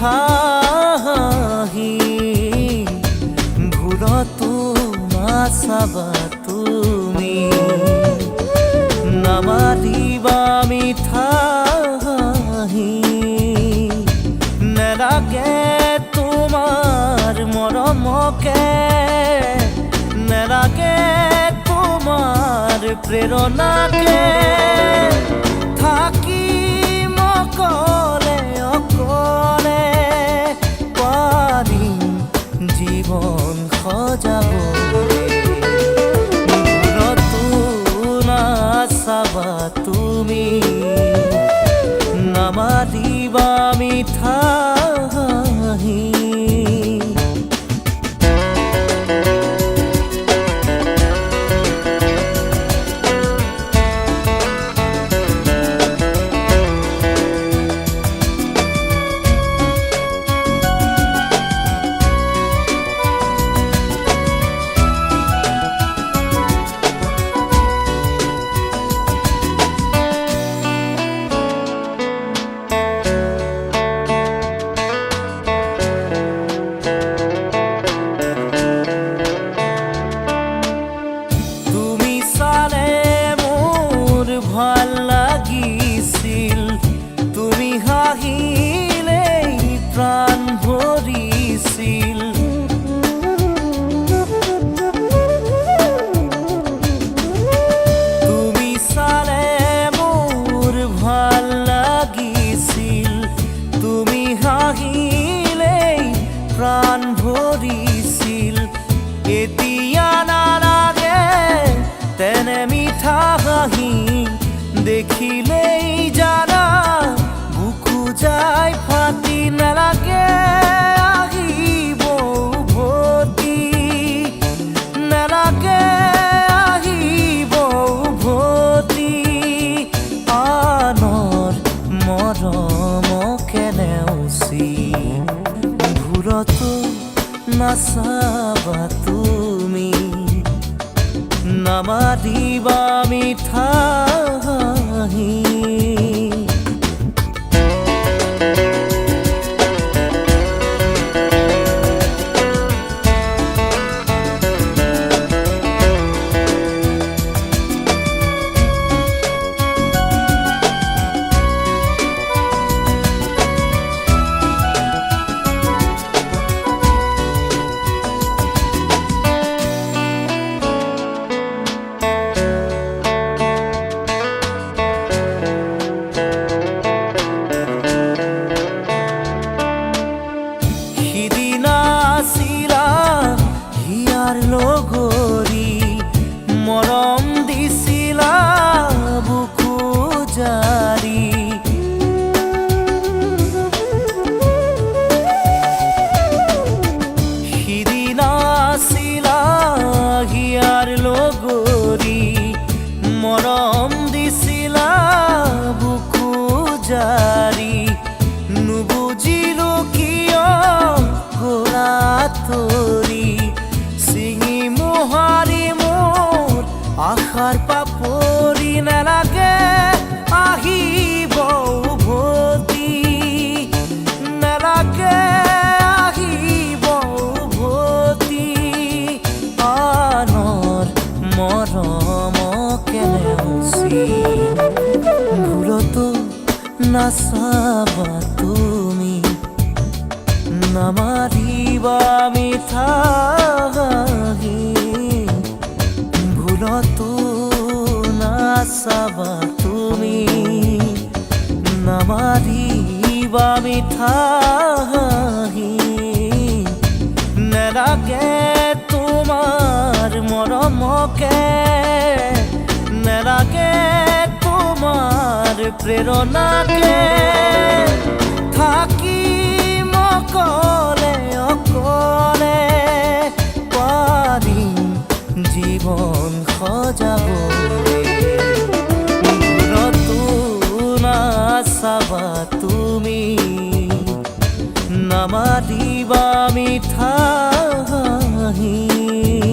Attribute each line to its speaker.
Speaker 1: ঠাহি ভুলতো নাচাবা তুমি নামাৰিবা মিঠাহি নেলাগে তোমাৰ মৰমকে নেলাগে তোমাৰ প্ৰেৰণাকে তুমি ভৰিছিল তুমি চালে মোৰ ভালো লাগিছিল। তুমি হাঁহিলেই প্ৰাণ ভৰিছিল এতিয়া নালাগে তেনে মিঠা হাঁহি দেখিলেই আনৰ মৰমকে নেওচি ঘূৰতো নাচাবা তুমি। নামাৰিবা মিঠা সিদিনা জাৰি নুবুজিলো কিয় গোৰা তৰি চিঙি মোহাৰি মোৰ আশাৰ পাপৰি নালাগে আহিব উভতি নালাগে আহিব উভতি আনৰ মৰমকে নেওচি ভুলতো নাচাবা তুমি নামাৰিবা মিঠাহি ভুলতো নাচাবা তুমি নামাৰিবা মিঠাহি নেলাগে তোমাৰ মৰমকে প্রেরণাকে থাকি মকলে অকলে পারি জীবন সজাব চাবা তুমি নামা দিবা মিঠা হাঁহি।